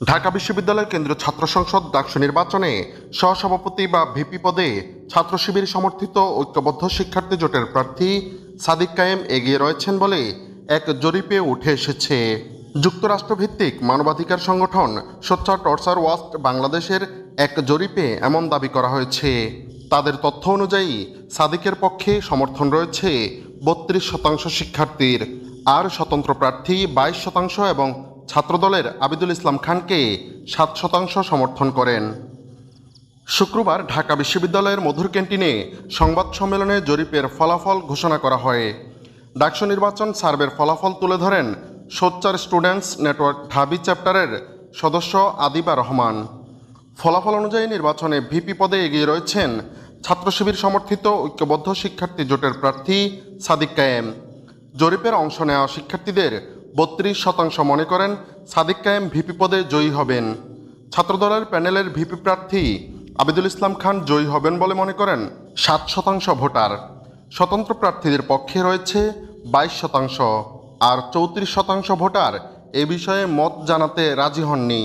ঢাকা বিশ্ববিদ্যালয়ের কেন্দ্রীয় ছাত্র সংসদ ডাকসু নির্বাচনে সহসভাপতি বা ভিপি পদে ছাত্র শিবির সমর্থিত ঐক্যবদ্ধ শিক্ষার্থী জোটের প্রার্থী সাদিক কায়েম এগিয়ে রয়েছেন বলে এক জরিপে উঠে এসেছে। যুক্তরাষ্ট্রভিত্তিক মানবাধিকার সংগঠন সোচ্চার টর্চার ওয়াস্ট বাংলাদেশের এক জরিপে এমন দাবি করা হয়েছে। তাদের তথ্য অনুযায়ী, সাদিকের পক্ষে সমর্থন রয়েছে বত্রিশ শতাংশ শিক্ষার্থীর, আর স্বতন্ত্র প্রার্থী বাইশ শতাংশ এবং ছাত্রদলের আবিদুল ইসলাম খানকে সাত শতাংশ সমর্থন করেন। শুক্রবার ঢাকা বিশ্ববিদ্যালয়ের মধুর ক্যান্টিনে সংবাদ সম্মেলনে জরিপের ফলাফল ঘোষণা করা হয়। ডাকসু নির্বাচন সার্ভের ফলাফল তুলে ধরেন সোচ্চার স্টুডেন্টস নেটওয়ার্ক ঢাবি চ্যাপ্টারের সদস্য আদিবা রহমান। ফলাফল অনুযায়ী নির্বাচনে ভিপি পদে এগিয়ে রয়েছেন ছাত্র শিবির সমর্থিত ঐক্যবদ্ধ শিক্ষার্থী জোটের প্রার্থী সাদিক কায়েম। জরিপের অংশ নেওয়া শিক্ষার্থীদের বত্রিশ শতাংশ মনে করেন সাদিক কায়েম ভিপি পদে জয়ী হবেন। ছাত্রদলের প্যানেলের ভিপি প্রার্থী আবিদুল ইসলাম খান জয়ী হবেন বলে মনে করেন সাত শতাংশ ভোটার। স্বতন্ত্র প্রার্থীদের পক্ষে রয়েছে বাইশ শতাংশ আর চৌত্রিশ শতাংশ ভোটার এ বিষয়ে মত জানাতে রাজি হননি।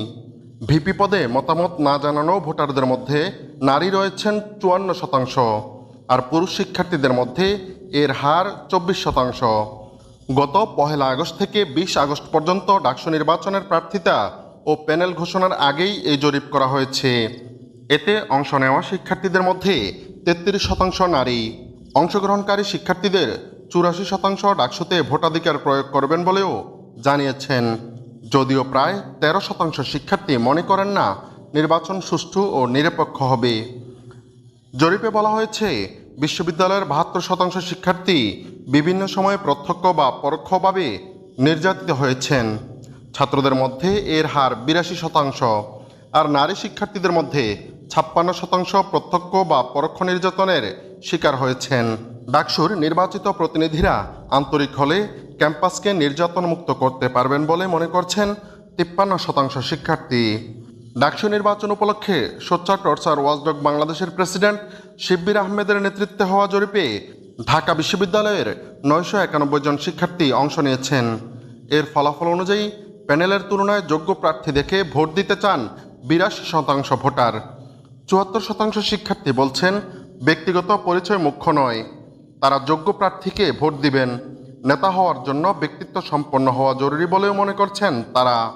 ভিপি পদে মতামত না জানানো ভোটারদের মধ্যে নারী রয়েছেন চুয়ান্ন শতাংশ আর পুরুষ শিক্ষার্থীদের মধ্যে এর হার চব্বিশ শতাংশ। গত পহেলা আগস্ট থেকে বিশ আগস্ট পর্যন্ত ডাকসু নির্বাচনের প্রার্থিতা ও প্যানেল ঘোষণার আগেই এই জরিপ করা হয়েছে। এতে অংশ নেওয়া শিক্ষার্থীদের মধ্যে তেত্রিশ শতাংশ নারী। অংশগ্রহণকারী শিক্ষার্থীদের চুরাশি শতাংশ ডাকসুতে ভোটাধিকার প্রয়োগ করবেন বলেও জানিয়েছেন। যদিও প্রায় তেরো শতাংশ শিক্ষার্থী মনে করেন না নির্বাচন সুষ্ঠু ও নিরপেক্ষ হবে। জরিপে বলা হয়েছে, বিশ্ববিদ্যালয়ের বাহাত্তর শতাংশ শিক্ষার্থী বিভিন্ন সময়ে প্রত্যক্ষ বা পরোক্ষভাবে নির্যাতিত হয়েছেন। ছাত্রদের মধ্যে এর হার বিরাশি শতাংশ। আর নারী শিক্ষার্থীদের মধ্যে ছাপ্পান্ন শতাংশ প্রত্যক্ষ বা পরোক্ষ নির্যাতনের শিকার হয়েছেন। ডাকসুর নির্বাচিত প্রতিনিধিরা আন্তরিক হলে ক্যাম্পাসকে নির্যাতনমুক্ত করতে পারবেন বলে মনে করছেন তিপ্পান্ন শতাংশ শিক্ষার্থী। ডাকসু নির্বাচন উপলক্ষে সোচ্চার টর্চার ওয়াজডগ বাংলাদেশের প্রেসিডেন্ট শিব্বির আহমেদের নেতৃত্বে হওয়া জরিপে ঢাকা বিশ্ববিদ্যালয়ের নয়শো একানব্বই জন শিক্ষার্থী অংশ নিয়েছেন। এর ফলাফল অনুযায়ী, প্যানেলের তুলনায় যোগ্য প্রার্থী দেখে ভোট দিতে চান বিরাশি শতাংশ ভোটার। চুয়াত্তর শতাংশ শিক্ষার্থী বলছেন, ব্যক্তিগত পরিচয় মুখ্য নয়। তারা যোগ্য প্রার্থীকে ভোট দিবেন। নেতা হওয়ার জন্য ব্যক্তিত্ব সম্পন্ন হওয়া জরুরি বলেও মনে করছেন তারা।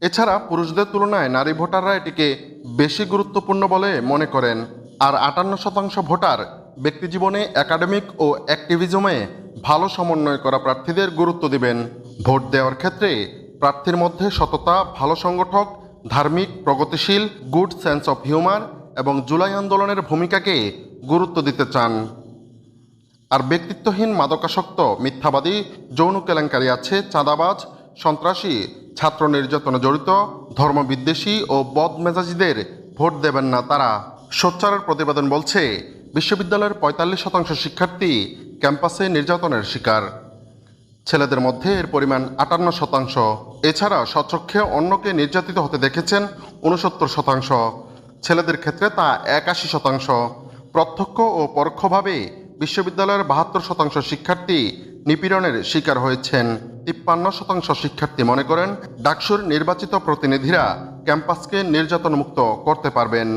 এছাড়া পুরুষদের তুলনায় নারী ভোটাররা এটিকে বেশি গুরুত্বপূর্ণ বলে মনে করেন। আর আটান্ন শতাংশ ভোটার ব্যক্তিজীবনে একাডেমিক ও অ্যাক্টিভিজমে ভালো সমন্বয় করা প্রার্থীদের গুরুত্ব দিবেন। ভোট দেওয়ার ক্ষেত্রে প্রার্থীর মধ্যে সততা, ভালো সংগঠক, ধার্মিক, প্রগতিশীল গুড সেন্স অফ হিউমার এবং জুলাই আন্দোলনের ভূমিকাকে গুরুত্ব দিতে চান। আর ব্যক্তিত্বহীন মাদকাসক্ত, মিথ্যাবাদী, যৌন কেলেঙ্কারি আছে, চাঁদাবাজ, সন্ত্রাসী, ছাত্র নির্যাতনে জড়িত, ধর্মবিদ্বেষী ও বদমেজাজিদের ভোট দেবেন না তারা। সোচ্চারের প্রতিবেদন বলছে বিশ্ববিদ্যালয়ের পঁয়তাল্লিশ শতাংশ শিক্ষার্থী ক্যাম্পাসে নির্যাতনের শিকার। ছেলেদের মধ্যে এর পরিমাণ আটান্ন শতাংশ। এছাড়া স্বচক্ষে অন্যকে নির্যাতিত হতে দেখেছেন উনসত্তর শতাংশ। ছেলেদের ক্ষেত্রে তা একাশি শতাংশ। প্রত্যক্ষ ও পরোক্ষভাবে বিশ্ববিদ্যালয়ের বাহাত্তর শতাংশ শিক্ষার্থী নিপীড়নের শিকার হয়েছেন। তিপ্পান্ন শতাংশ শিক্ষার্থী মনে করেন, ডাকসুর নির্বাচিত প্রতিনিধিরা ক্যাম্পাসকে নির্যাতনমুক্ত করতে পারবেন।